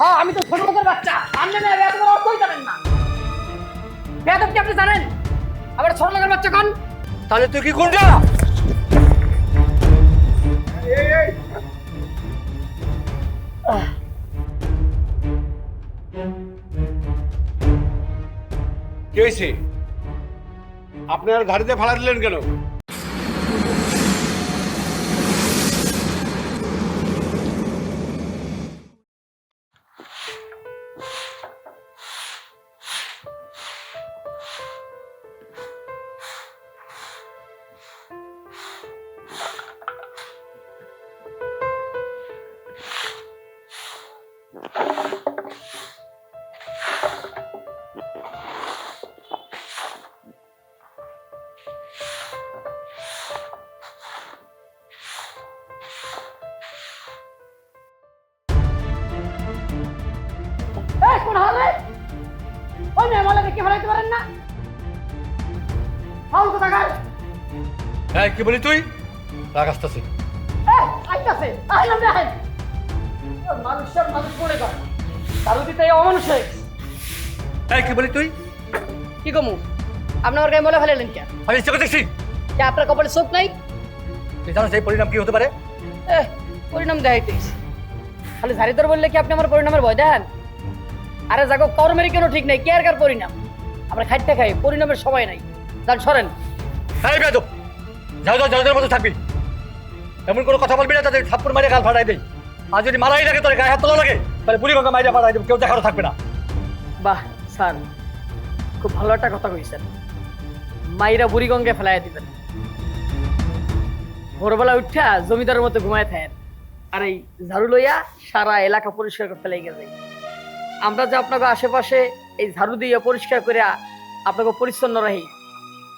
হ্যাঁ আমি তো ছোট লোকের বাচ্চা। সামনে মেয়ে, বেয়াদব অর্থই জানেন না। বেয়াদব কি আপনি জানেন? আবার ছোট লোকের বাচ্চা কোন? তাহলে তুই কি কোনটা কি হয়েছে? আপনি আর গাড়িতে ভাড়া দিলেন কেন? কি বলি তুই? রাগ আসতেছে। আইতাছে আইলাম দেখেন মানুষের মানুষ মনে করে দারু দিতে এই অমানুষ হয়ে গেছে। কি বলি তুই? কি কমু? আপনি আমার গায়ে মলে ফেলাইলেন কে? আমি ইচ্ছে করে দেখছি। কে আপনার কপালে চোখ নাই? তুই জানো সেই পরিণাম কি হতে পারে? এহ, পরিণাম দেখাইতেইস খালি ঝাড়িদর বললে কি আপনি আমার পরিণামের ভয় দেখান? আরে যাগো কর্মের কেন ঠিক নাই কে আর কার পরিণাম? আমরা খাইতে খাই পরিণামের সময় নাই। যান সরেন। বেদব যাও যাও যাও মতো থাকবি। এমন কোনো কথা বলবি না তাদের থাপ্পড় মারে গাল ফাটাই দেই। আর যদি মারাই লাগে তোর গায়ে হাত তোলা লাগে। তাহলে পুরি গঙ্গা মাইরা ফাটাই দেব, কেউ দেখারও থাকবে না। বাহ, স্যার, খুব ভালো একটা কথা কইছেন। মাইরা বুড়িগঙ্গে ফেলাই দিবেন। ভোরবেলা উঠা জমিদারের মতো ঘুমায় থাকেন। আর এই ঝাড়ু লইয়া সারা এলাকা পরিষ্কার করতে লেগে যায় আমরা যে আপনাকে আশেপাশে এই ঝাড়ু দিয়ে পরিষ্কার করে আপনাকে পরিচ্ছন্ন রাখি,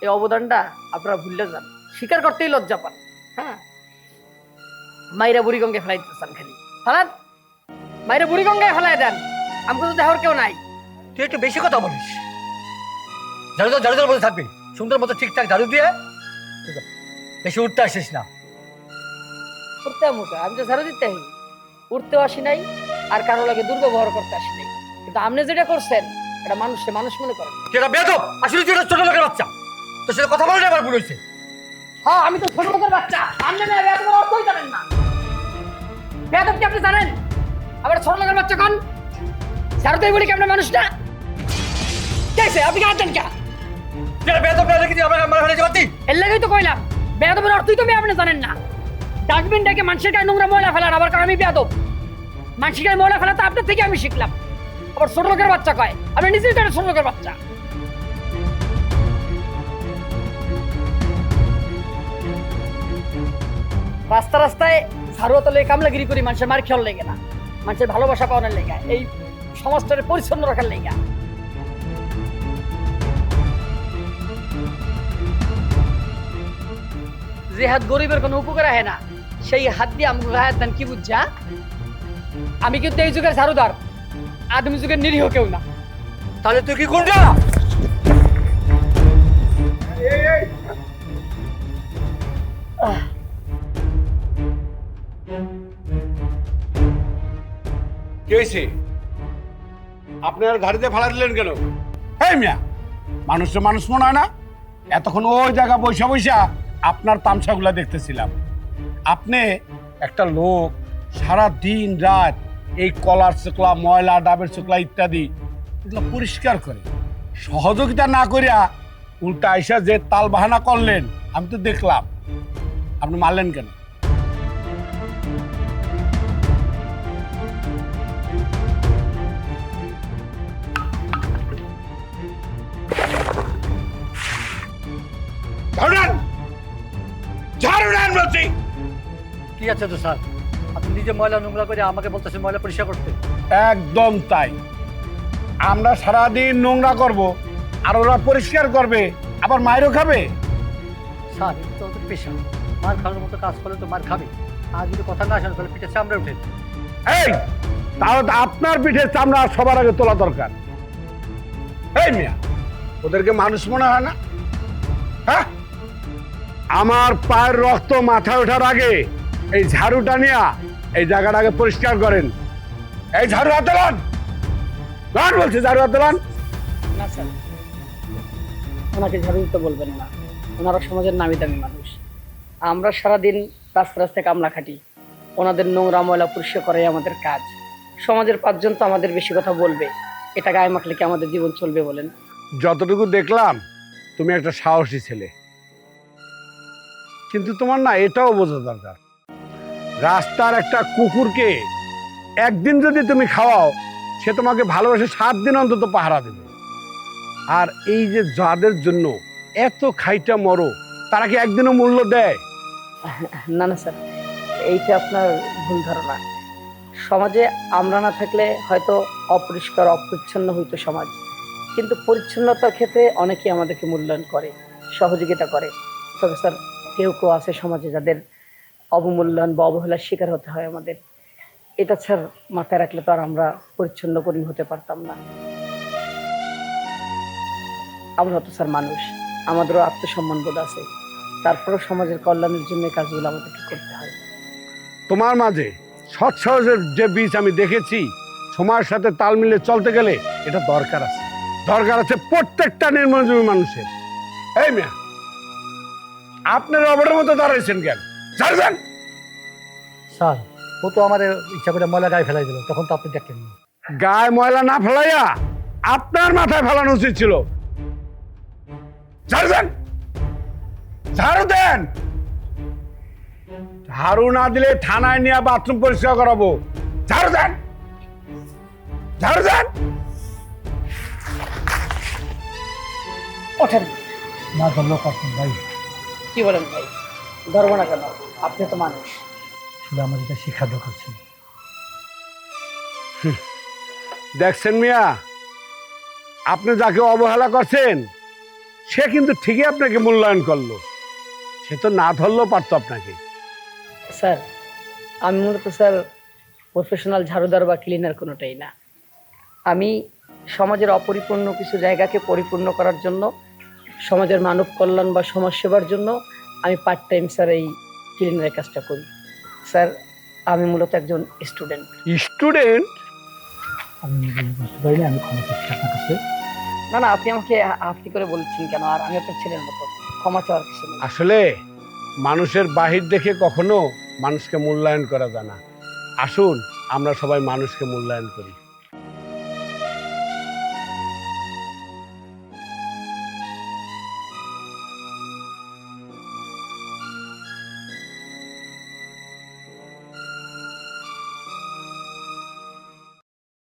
এই অবদানটা আপনারা ভুললে যান। স্বীকার করতেই লজ্জা পান। হ্যাঁ? মাইরা বুড়িগঙ্গে ফেলাই দিতে চান খালি। ফেলান মাইরা বুড়িগঙ্গায় ফেলাই দেন। আমাকে তো দেহর কেউ নাই। তুই একটু বেশি কথা বলিস। ঝাড়ু ঝাড়ু মতো থাকবি। সুন্দর মতো ঠিকঠাক ঝাড়ু দিয়ে। বেশি উঠতে আসিস না। উঠতে মুখে আমি তো ঝাড়ু দিতে আসি। আসি নাই আর কারও লাগে দুর্ব্যবহার করতে আসি নাই। কিন্তু আপনি যেটা করছেন এটা মানুষকে মানুষ মনে করেন এটা বেদব আসলে তুই ছোট লোকের বাচ্চা। তোর সাথে কথা বলে আমার ভুল হয়েছে? হ্যাঁ আমি তো ছোট লোকের বাচ্চা। আপনি অর্থই জানেন না। বেয়াদব কি আপনি জানেন? আবার ছোট বাচ্চা কোন? ঝাড়ুতেই বলি কি আপনার মানুষটা কেছে আপনি দেন কে? এটা বেদব না তুই আমার আমার ফেলে যাচ্ছি এর লাগেই তো কইলাম বেয়াদবের অর্থই তো আপনি জানেন না। ডাস্টবিন ডেকে মানুষের গায়ে নোংরা ময়লা ফেলান আবার কারণ আমি বেয়াদব। মানুষের গায়ে ময়লা ফেলা তো আপনার থেকে আমি শিখলাম। আবার ছোট লোকের বাচ্চা কয়? আমি নিজেই তো ছোট লোকের বাচ্চা। রাস্তা রাস্তায় তলে কামলাগিরি করি মানুষের মার খেয়াল লেগে না। মানুষের ভালোবাসা পাওয়ানোর লেগে এই সমাজটাকে পরিচ্ছন্ন রাখার লেগে। যে হাত গরিবের কোনো উপকার হয় না সেই হাত দিয়ে আমাকে হাত দেন কি বুঝছা? আমি কিন্তু এই যুগের ঝাড়ুদার আদমি যুগের নিরীহ কেউ না। তাহলে তুই কি কোনটা কি হয়েছে? আপনি আর গাড়িতে ভাড়া দিলেন কেন? এই মিয়া, মানুষ তো মানুষ মনে হয় না। এতক্ষণ ওই জায়গা বৈশা বৈশা আপনার তামসাগুলা দেখতেছিলাম। আপনি একটা লোক সারা দিন রাত এই কলার চোকলা ময়লা, ডাবের চোকলা ইত্যাদি এগুলো পরিষ্কার করে, সহযোগিতা না করিয়া উল্টা আইসা যে তাল বাহানা করলেন, আমি তো দেখলাম। আপনি মারলেন কেন? কি আছে তো স্যার? আপনি নিজে ময়লা নোংরা করে আমাকে বলতেছেন ময়লা পরিষ্কার করতে। একদম তাই। আমরা সারাদিন নোংরা করব আর ওরা পরিষ্কার করবে আবার মায়েরও খাবে? স্যার এটা তো ওদের পেশা। মার খাওয়ার মতো কাজ করলে তো মার খাবে। আর যদি কথা না শোনে তাহলে পিঠে চামড়ে উঠে এই তাহলে তো আপনার পিঠে চামড়া সবার আগে তোলা দরকার। এই মিয়া ওদেরকে মানুষ মনে হয় না? হ্যাঁ? আমার পায়ের রক্ত মাথায় ওঠার আগে এই ঝাড়ুটা নিয়ে এই জায়গাটা আগে পরিষ্কার করেন। এই ঝাড়ু হাতে লন। লন বলছে ঝাড়ু হাতে লন। না স্যার ওনাকে ঝাড়ু দিতে বলবেন না। ওনারা সমাজের নামি দামি মানুষ। আমরা সারাদিন রাস্তা রাস্তায় কামলা খাটি। ওনাদের নোংরা ময়লা পরিষ্কার করাই আমাদের কাজ। সমাজের পাঁচজন তো আমাদের বেশি কথা বলবে। এটা গায়ে মাখলে কি আমাদের জীবন চলবে বলেন? যতটুকু দেখলাম তুমি একটা সাহসী ছেলে। কিন্তু তোমার না এটাও বোঝা দরকার। রাস্তার একটা কুকুরকে একদিন যদি তুমি খাওয়াও, সে তোমাকে ভালোবাসে সাত দিন অন্তত পাহারা দেবে। আর এই যে যাদের জন্য এত খাইটা মরো, তারা কি একদিনও মূল্য দেয়? না না, স্যার, এইটা আপনার ভুল ধারণা। সমাজে আমরা না থাকলে হয়তো অপরিষ্কার, অপরিচ্ছন্ন হইতো সমাজ। কিন্তু পরিচ্ছন্নতার ক্ষেত্রে অনেকেই আমাদেরকে মূল্যায়ন করে, সহযোগিতা করে। তবে স্যার, কেউ কেউ আছে সমাজে যাদের অবমূল্যায়ন বা অবহেলার শিকার হতে হয় আমাদের। এটা স্যার মাথায় রাখলে তো আর আমরা পরিচ্ছন্ন কর্মী হতে পারতাম না। আমরা তো স্যার মানুষ, আমাদেরও আত্মসম্মান বোধ আছে। তারপরেও সমাজের কল্যাণের জন্য কাজগুলো আমাদেরকে করতে হয়? তোমার মাঝে সৎ সাহসের যে বীজ আমি দেখেছি, সময়ের সাথে তাল মিলে চলতে গেলে এটা দরকার আছে। দরকার আছে প্রত্যেকটা নির্মজীবী মানুষের। এই মিয়া, আপনার অবরের মতো দাঁড়াইছেন কেন? যান স্যার ও তো আমার ইচ্ছা করে ময়লা গায়ে ফেলাই দিল তখন তো আপনি দেখলেন না। গায়ে ময়লা না ফেলাইয়া আপনার মাথায় ফেলানো উচিত ছিল। ঝাড়ু দেন। ঝাড়ু দেন। ঝাড়ু না দিলে থানায় নিয়ে বাথরুম পরিষ্কার করাবো। ঝাড়ু দেন। ঝাড়ু দেন। ওঠেন। না ধরলো কখন ভাই। কি বলেন ভাই? ধরবো না কেন? আপনি তো মানুষ। শুধু আমার এটা শিক্ষা দরকার ছিল দেখছেন মিয়া আপনি যাকে অবহেলা করছেন সে কিন্তু ঠিকই আপনাকে মূল্যায়ন করল। সে তো না ধরলেও পারতো আপনাকে। স্যার আমি মূলত স্যার প্রফেশনাল ঝাড়ুদার বা ক্লিনার কোনোটাই না। আমি সমাজের অপরিপূর্ণ কিছু জায়গাকে পরিপূর্ণ করার জন্য সমাজের মানব কল্যাণ বা সমাজ সেবার জন্য আমি পার্ট টাইম স্যার এই ক্লিনারের কাজটা করি। স্যার আমি মূলত একজন স্টুডেন্ট স্টুডেন্ট আমি বুঝতে পারিনি আমি ক্ষমা চাচ্ছি আপনার কাছে। না না আপনি আমাকে আপনি করে বলছেন কেন? আর আমি আপনার ছেলের মতো। ক্ষমা চাওয়ার কিছু নেই। আসলে মানুষের বাহির দেখে কখনো মানুষকে মূল্যায়ন করা যায় না। আসুন আমরা সবাই মানুষকে মূল্যায়ন করি।